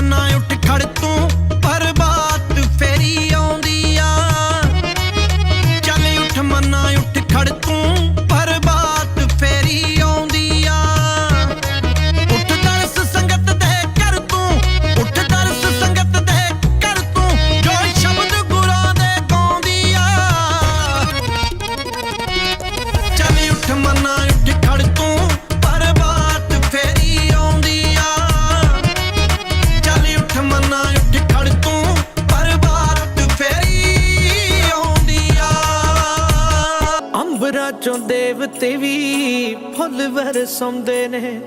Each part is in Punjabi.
ਨਾ ਉੱਠ ਖੜ ਤੂੰ। ਚੋਂ ਦੇਵਤੇ ਵੀ ਫੁੱਲ ਵਰਸਉਂਦੇ ਨੇ।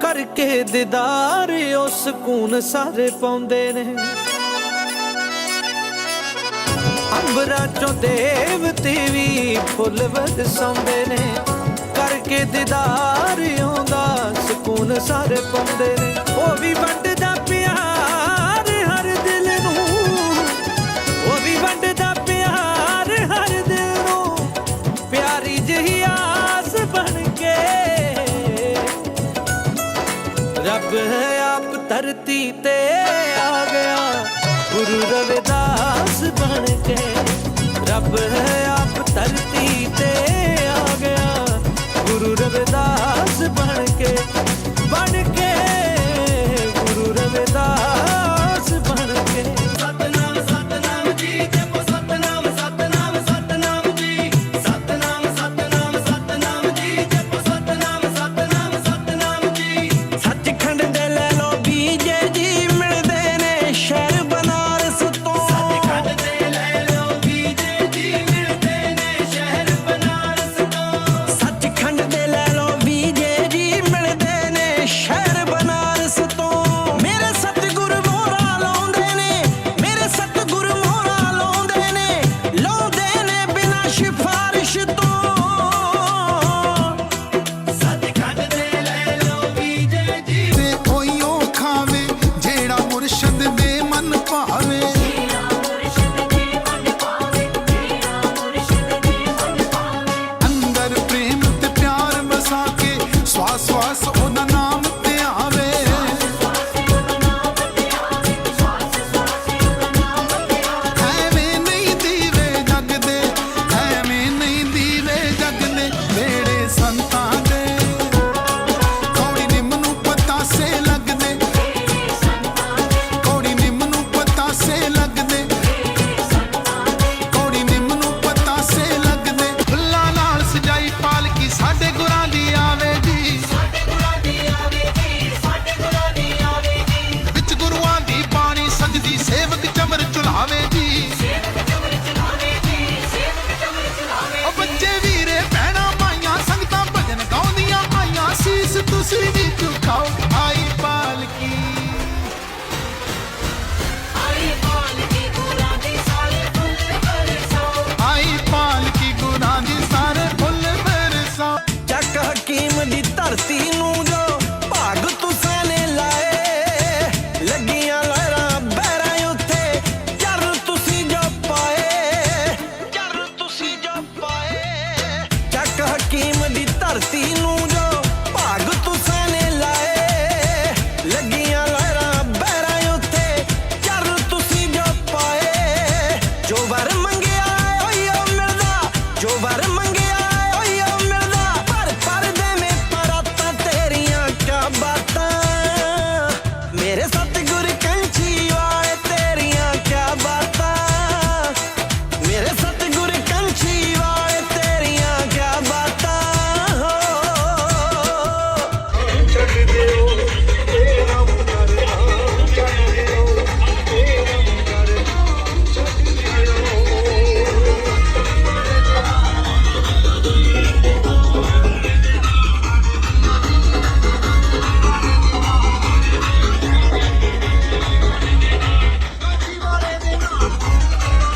ਕਰਕੇ ਦਿਦਾਰ ਉਹ ਸਕੂਨ ਸਾਰੇ ਪਾਉਂਦੇ ਨੇ। ਅੰਬਰਾ ਚੋਂ ਦੇਵਤੇ ਵੀ ਫੁੱਲ ਵਰਸਉਂਦੇ ਨੇ। ਕਰਕੇ ਦਿਦਾਰ ਆਉਂਦਾ ਸਕੂਨ ਸਾਰੇ ਪਾਉਂਦੇ ਨੇ। ਉਹ ਵੀ ਵੰਡਦਾ ਵਹਿ ਆਪ ਧਰਤੀ ਤੇ ਆ ਗਿਆ। ਗੁਰੂ ਰਵਿਦਾਸ ਬਣ ਕੇ ਰੱਬ ਹੈ